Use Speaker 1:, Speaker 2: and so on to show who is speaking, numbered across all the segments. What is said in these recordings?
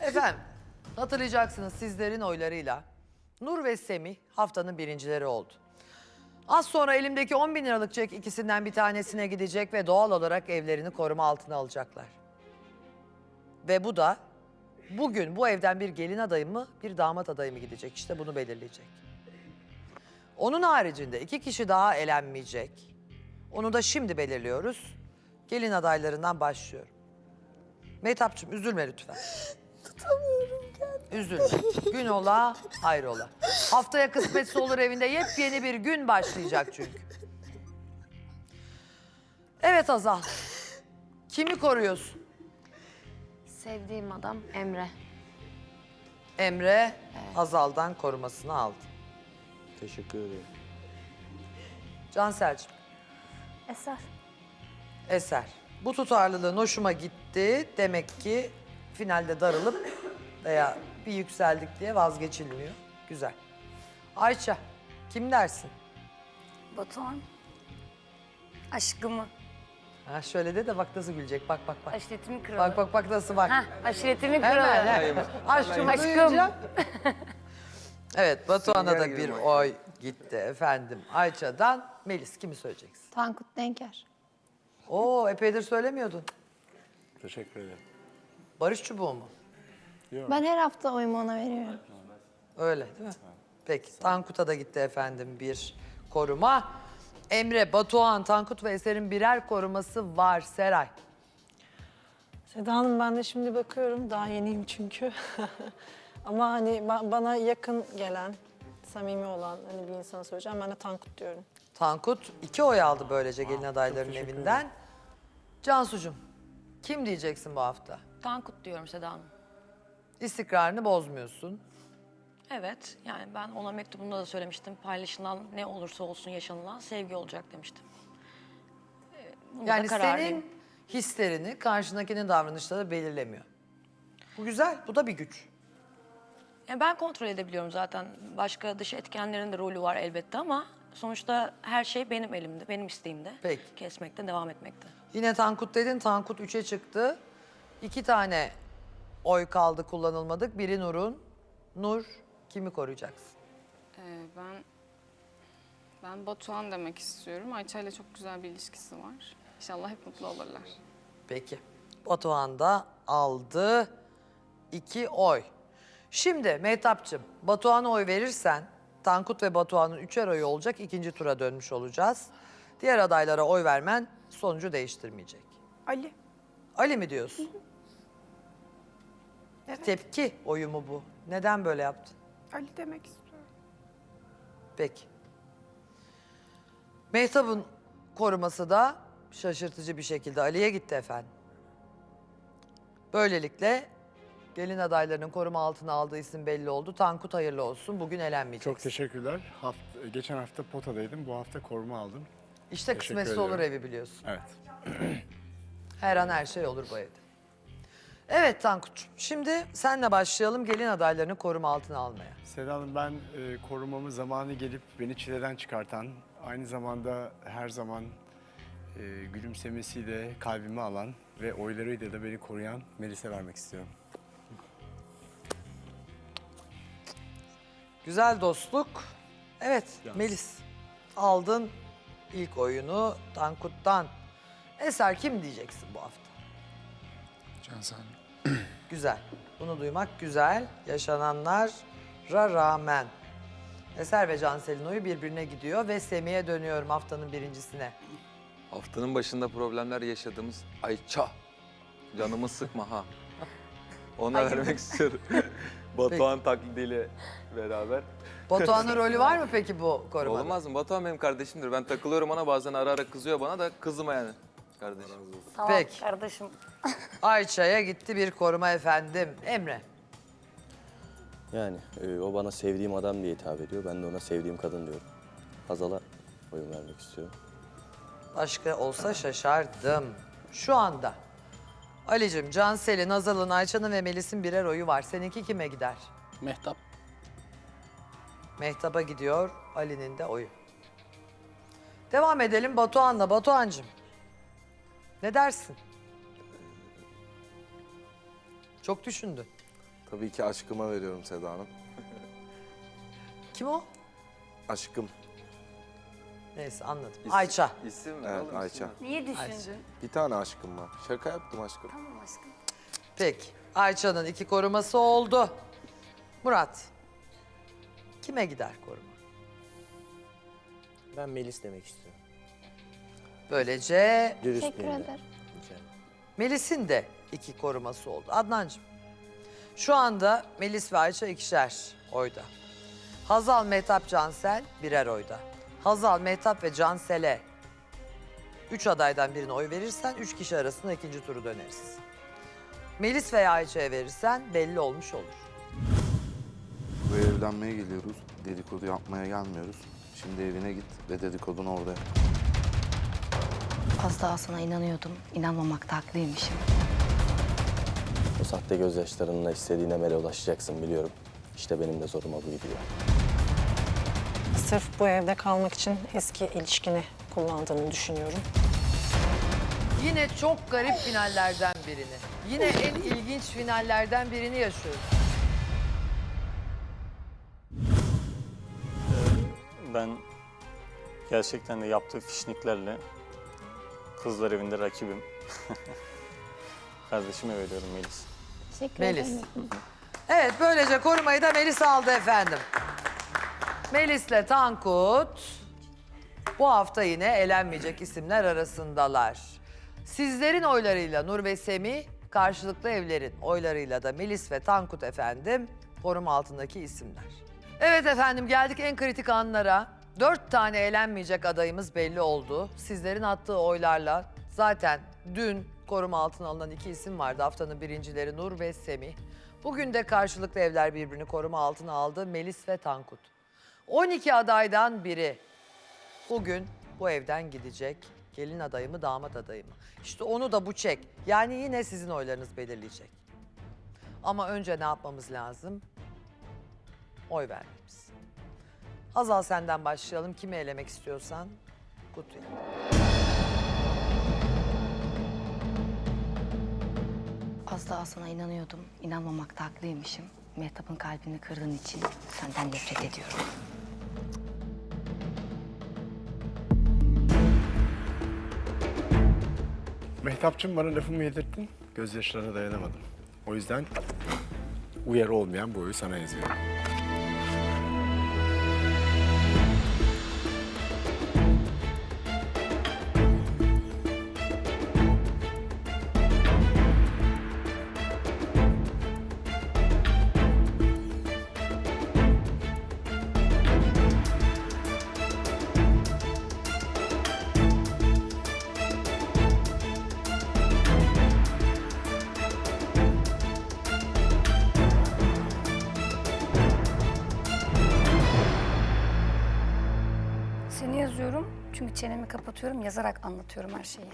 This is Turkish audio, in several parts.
Speaker 1: Efendim, hatırlayacaksınız sizlerin oylarıyla Nur ve Semih haftanın birincileri oldu. Az sonra elimdeki 10 bin liralık çek ikisinden bir tanesine gidecek ve doğal olarak evlerini koruma altına alacaklar. Ve bu da bugün bu evden bir gelin adayı mı bir damat adayı mı gidecek işte bunu belirleyecek. Onun haricinde iki kişi daha elenmeyecek. Onu da şimdi belirliyoruz. Gelin adaylarından başlıyorum. Mehtapçığım üzülme lütfen. Tutamıyorum kendimi. Üzülme. Gün ola, hayrola. Haftaya kısmetse olur evinde yepyeni bir gün başlayacak çünkü. Evet Azal. Kimi koruyorsun?
Speaker 2: Sevdiğim adam Emre.
Speaker 1: Emre Hazal'dan korumasını aldı.
Speaker 3: Teşekkür ederim.
Speaker 1: Cansel'cim,
Speaker 2: Eser.
Speaker 1: Eser. Bu tutarlılığın hoşuma gitti. Demek ki finalde darılıp veya bir yükseldik diye vazgeçilmiyor. Güzel. Ayça, kim dersin?
Speaker 4: Batuhan. Aşkımı.
Speaker 1: Ha şöyle de de bak nasıl gülecek. Bak bak bak.
Speaker 4: Aşiretimin kralı.
Speaker 1: Bak bak bak nasıl bak.
Speaker 4: Hah, aşiretimin kralı.
Speaker 1: Hemen hemen. Aşkımı
Speaker 4: Aşkım.
Speaker 1: duyunca. evet Batuhan'a da bir oy gitti efendim. Ayça'dan Melis kimi söyleyeceksin?
Speaker 2: Tankut Denker.
Speaker 1: Oo epeydir söylemiyordun.
Speaker 3: Teşekkür ederim.
Speaker 1: Barış çubuğu mu?
Speaker 2: Ben her hafta oyumu ona veriyorum.
Speaker 1: Öyle değil mi? Peki Tankut'a da gitti efendim bir koruma. Emre, Batuhan, Tankut ve Eser'in birer koruması var Seray.
Speaker 5: Seda Hanım ben de şimdi bakıyorum daha yeniyim çünkü. Ama hani ba- bana yakın gelen, samimi olan hani bir insana söyleyeceğim. Ben de Tankut diyorum.
Speaker 1: Tankut iki oy aldı böylece gelin adaylarının evinden. Cansucuğum kim diyeceksin bu hafta?
Speaker 6: Tankut diyorum Seda Hanım.
Speaker 1: İstikrarını bozmuyorsun.
Speaker 6: Evet, yani ben ona mektubumda da söylemiştim. Paylaşılan ne olursa olsun yaşanılan sevgi olacak demiştim. Ee, bunda
Speaker 1: Yani
Speaker 6: da kararlıyım.
Speaker 1: senin hislerini karşındakinin davranışları belirlemiyor. Bu güzel, bu da bir güç.
Speaker 6: Yani ben kontrol edebiliyorum zaten. Başka dış etkenlerin de rolü var elbette ama sonuçta her şey benim elimde, benim isteğimde.
Speaker 1: Peki.
Speaker 6: Kesmekte, devam etmekte.
Speaker 1: Yine Tankut dedin, Tankut 3'e çıktı. İki tane oy kaldı kullanılmadık. Biri Nur'un. Nur kimi koruyacaksın?
Speaker 7: Ee, ben ben Batuhan demek istiyorum. Ayça ile çok güzel bir ilişkisi var. İnşallah hep mutlu olurlar.
Speaker 1: Peki. Batuhan da aldı iki oy. Şimdi Mehtapçım, Batuhan'a oy verirsen Tankut ve Batuhan'ın üçer oyu olacak. ikinci tura dönmüş olacağız. Diğer adaylara oy vermen sonucu değiştirmeyecek.
Speaker 4: Ali.
Speaker 1: Ali mi diyorsun? Tepki oyu mu bu? Neden böyle yaptın?
Speaker 4: Ali demek istiyorum.
Speaker 1: Peki. Mehtap'ın koruması da şaşırtıcı bir şekilde Ali'ye gitti efendim. Böylelikle gelin adaylarının koruma altına aldığı isim belli oldu. Tankut hayırlı olsun. Bugün elenmeyecek.
Speaker 8: Çok teşekkürler. Haft- geçen hafta potadaydım. Bu hafta koruma aldım.
Speaker 1: İşte
Speaker 8: teşekkür
Speaker 1: kısmetse olur evi biliyorsun.
Speaker 8: Evet.
Speaker 1: Her an her şey olur bu evde. Evet Tankut'cum. Şimdi senle başlayalım gelin adaylarını koruma altına almaya.
Speaker 8: Seda Hanım ben e, korumamı zamanı gelip beni çileden çıkartan, aynı zamanda her zaman e, gülümsemesiyle kalbimi alan ve oylarıyla da beni koruyan Melis'e vermek istiyorum.
Speaker 1: Güzel dostluk. Evet Melis aldın ilk oyunu Tankut'tan. Eser kim diyeceksin bu hafta?
Speaker 3: Cansel.
Speaker 1: Güzel. Bunu duymak güzel. Yaşananlara rağmen. Eser ve Cansel'in oyu birbirine gidiyor ve Semih'e dönüyorum haftanın birincisine.
Speaker 9: Haftanın başında problemler yaşadığımız Ayça. Canımı sıkma ha. Ona vermek istiyorum. Batuhan taklidiyle beraber.
Speaker 1: Batuhan'ın rolü var mı peki bu korumada?
Speaker 9: Olmaz mı? Batuhan benim kardeşimdir. Ben takılıyorum ona bazen ara ara kızıyor bana da kızma yani. Kardeşim.
Speaker 4: Tamam
Speaker 1: Peki.
Speaker 4: kardeşim.
Speaker 1: Ayça'ya gitti bir koruma efendim. Emre.
Speaker 3: Yani e, o bana sevdiğim adam diye hitap ediyor. Ben de ona sevdiğim kadın diyorum. Hazal'a oyun vermek istiyorum.
Speaker 1: Başka olsa şaşardım. Şu anda Ali'cim, Cansel'in, Nazal'ın, Ayça'nın ve Melis'in birer oyu var. Seninki kime gider?
Speaker 3: Mehtap.
Speaker 1: Mehtap'a gidiyor, Ali'nin de oyu. Devam edelim Batuhan'la. Batuhan'cığım. Ne dersin? Çok düşündün.
Speaker 10: Tabii ki aşkıma veriyorum Seda Hanım.
Speaker 1: Kim o?
Speaker 10: Aşkım.
Speaker 1: Neyse anladım.
Speaker 9: İsim-
Speaker 1: Ayça.
Speaker 9: İsim mi?
Speaker 10: Evet
Speaker 9: oğlum,
Speaker 10: Ayça.
Speaker 9: isim mi?
Speaker 4: Niye düşündün?
Speaker 1: Ayça.
Speaker 10: Bir tane aşkım var. Şaka yaptım aşkım.
Speaker 4: Tamam aşkım.
Speaker 1: Peki. Ayça'nın iki koruması oldu. Murat. Kime gider koruma?
Speaker 3: Ben Melis demek istiyorum.
Speaker 1: Böylece
Speaker 2: Teşekkür
Speaker 3: Dürüstlüğümden.
Speaker 2: ederim.
Speaker 1: Melis'in de iki koruması oldu. Adnancığım. Şu anda Melis ve Ayça ikişer oyda. Hazal, Mehtap, Cansel birer oyda. Hazal, Mehtap ve Cansel'e üç adaydan birine oy verirsen üç kişi arasında ikinci turu döneriz. Melis veya Ayça'ya verirsen belli olmuş olur.
Speaker 10: Bu evlenmeye geliyoruz. Dedikodu yapmaya gelmiyoruz. Şimdi evine git ve dedikodunu orada yap.
Speaker 11: Az daha sana inanıyordum. İnanmamakta haklıymışım.
Speaker 3: O sahte gözyaşlarınla istediğin emele ulaşacaksın biliyorum. İşte benim de zoruma bu gidiyor.
Speaker 5: Sırf bu evde kalmak için eski ilişkini kullandığını düşünüyorum.
Speaker 1: Yine çok garip finallerden birini, yine en ilginç finallerden birini yaşıyoruz.
Speaker 12: Ben gerçekten de yaptığı fişniklerle kızlar evinde rakibim. Kardeşime veriyorum Melis.
Speaker 2: Teşekkür
Speaker 1: Melis.
Speaker 2: ederim.
Speaker 1: Evet böylece korumayı da Melis aldı efendim. Melis'le Tankut bu hafta yine elenmeyecek isimler arasındalar. Sizlerin oylarıyla Nur ve Semih, karşılıklı evlerin oylarıyla da Melis ve Tankut efendim koruma altındaki isimler. Evet efendim geldik en kritik anlara. Dört tane elenmeyecek adayımız belli oldu. Sizlerin attığı oylarla zaten dün koruma altına alınan iki isim vardı. Haftanın birincileri Nur ve Semih. Bugün de karşılıklı evler birbirini koruma altına aldı. Melis ve Tankut. 12 adaydan biri bugün bu evden gidecek. Gelin adayı mı damat adayı mı? İşte onu da bu çek. Yani yine sizin oylarınız belirleyecek. Ama önce ne yapmamız lazım? Oy vermemiz. Hazal senden başlayalım. Kimi elemek istiyorsan kutuya.
Speaker 11: Az daha sana inanıyordum. İnanmamakta haklıymışım. Mehtap'ın kalbini kırdığın için senden nefret ediyorum.
Speaker 8: Mehtapçım bana lafımı yedirttin. Gözyaşlarına dayanamadım. O yüzden uyarı olmayan bu oyu sana yazıyorum.
Speaker 4: Çenemi kapatıyorum, yazarak anlatıyorum her şeyi.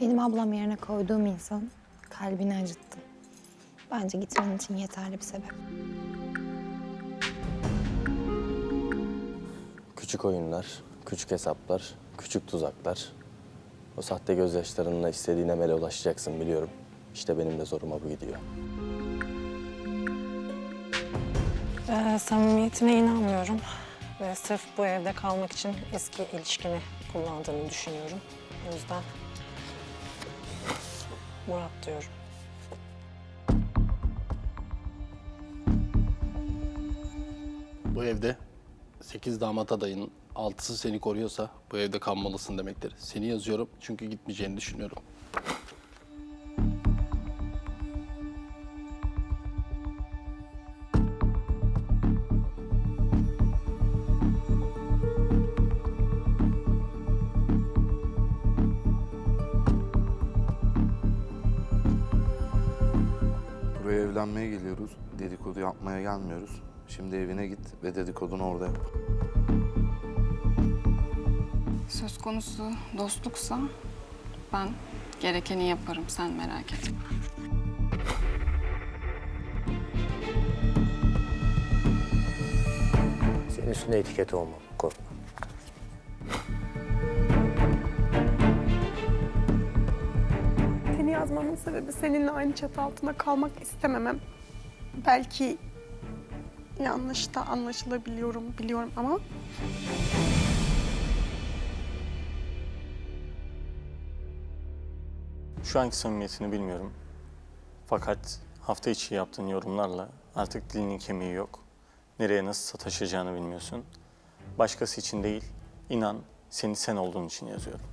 Speaker 2: Benim ablam yerine koyduğum insan kalbini acıttı. Bence gitmenin için yeterli bir sebep.
Speaker 3: Küçük oyunlar, küçük hesaplar, küçük tuzaklar. O sahte gözyaşlarınla istediğin emele ulaşacaksın biliyorum. İşte benim de zoruma bu gidiyor.
Speaker 5: Ee, samimiyetine inanmıyorum. Ve sırf bu evde kalmak için eski ilişkini kullandığını düşünüyorum. O yüzden Murat diyorum.
Speaker 13: Bu evde 8 damat adayının 6'sı seni koruyorsa bu evde kalmalısın demektir. Seni yazıyorum çünkü gitmeyeceğini düşünüyorum.
Speaker 10: Buraya evlenmeye geliyoruz. Dedikodu yapmaya gelmiyoruz. Şimdi evine git ve dedikodunu orada yap.
Speaker 7: Söz konusu dostluksa ben Gerekeni yaparım sen merak etme.
Speaker 14: Senin üstüne etiket olmam. Korkma.
Speaker 15: Seni yazmamın sebebi seninle aynı çatı altında kalmak istememem. Belki yanlış da anlaşılabiliyorum biliyorum ama
Speaker 12: Şu anki samimiyetini bilmiyorum. Fakat hafta içi yaptığın yorumlarla artık dilinin kemiği yok. Nereye nasıl sataşacağını bilmiyorsun. Başkası için değil, inan seni sen olduğun için yazıyorum.